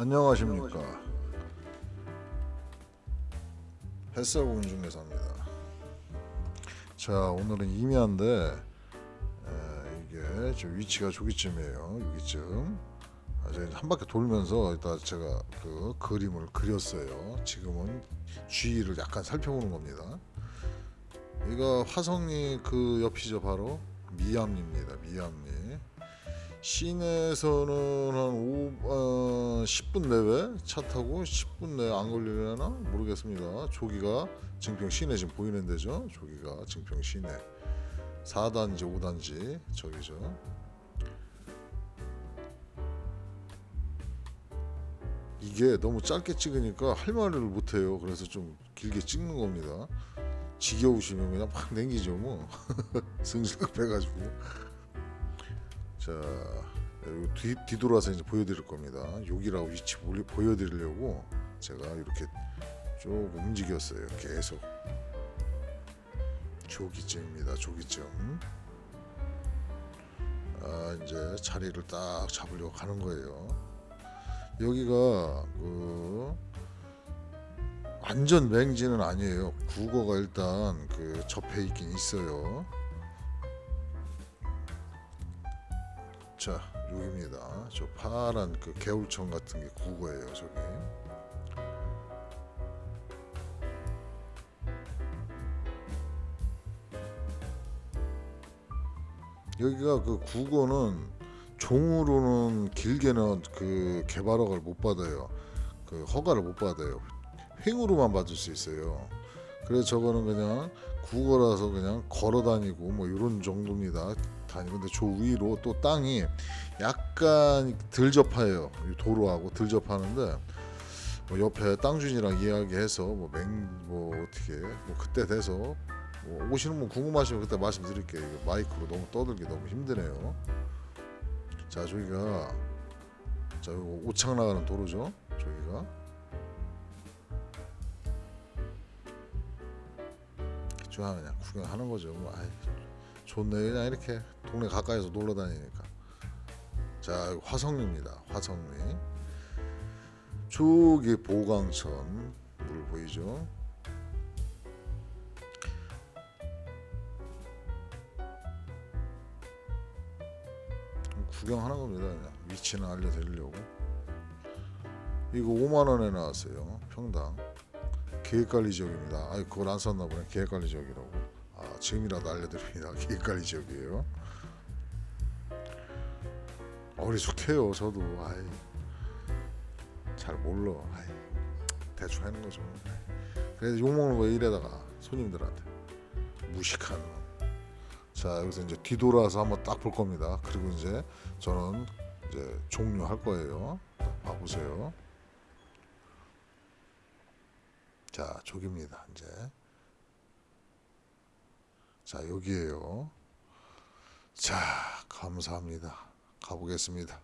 안녕하십니까. 햇살공인 중개사입니다. 자 오늘은 임야인데 에, 이게 저 위치가 저기쯤이에요. 여기쯤. 아, 제가 한 바퀴 돌면서 이따 제가 그 그림을 그렸어요. 지금은 주위를 약간 살펴보는 겁니다. 이거 화성리 그 옆이죠 바로? 미암리입니다 미암리 시내에서는 한 5, 어, 10분 내외 차 타고 10분 내에 안 걸리려나 모르겠습니다. 조기가 증평 시내 지금 보이는 데죠. 조기가 증평 시내 4단지 5단지 저기죠. 이게 너무 짧게 찍으니까 할 말을 못해요. 그래서 좀 길게 찍는 겁니다. 지겨우시면 그냥 막 냉기죠 뭐 승질급 해가지고 자 뒤, 뒤돌아서 이제 보여드릴 겁니다. 여기라고 위치 보여드리려고 제가 이렇게 쭉 움직였어요. 계속 조기쯤입니다. 조기쯤. 아 이제 자리를 딱 잡으려고 가는 거예요. 여기가 그 완전 맹지는 아니에요. 국어가 일단 그 접해 있긴 있어요. 자 여기입니다. 저 파란 그 개울청 같은 게 국어예요. 저기. 여기가 그 국어는 종으로는 길게는 그 개발 허가를 못 받아요. 그 허가를 못 받아요. 횡으로만 받을 수 있어요. 그래서 저거는 그냥 국어라서 그냥 걸어 다니고 뭐 이런 정도입니다. 다니는데 저 위로 또 땅이 약간 덜 접해요. 이 도로하고 덜 접하는데 뭐 옆에 땅주인이랑 이야기해서 뭐맹뭐 어떻게 뭐 그때 돼서 뭐 오시는 분 궁금하시면 그때 말씀드릴게요. 마이크로 너무 떠들기 너무 힘드네요. 자 저기가 자 이거 오창 나가는 도로죠. 저기가 좋아 그냥 구경하는 거죠. 뭐 아이, 좋네 그냥 이렇게 동네 가까이서 놀러 다니니까. 자 여기 화성리입니다. 화성리. 저기 보강천 물 보이죠? 구경하는 겁니다. 그냥 위치는 알려드리려고. 이거 5만 원에 나왔어요. 평당. 계획관리 지역입니다. 아이 그걸 안 썼나 보네. 계획관리 지역이라고. 아 지금이라도 알려드립니다. 계획관리 지역이에요. 어리숙해요. 저도. 아이 잘 몰라. 아이 대충 하는 거죠. 그래서 욕 먹는 거 이래다가 손님들한테 무식한 놈. 자 여기서 이제 뒤돌아서 한번 딱 볼 겁니다. 그리고 이제 저는 이제 종료할 거예요. 딱 봐보세요. 자 저기입니다. 이제 자 여기에요. 자 감사합니다. 가보겠습니다.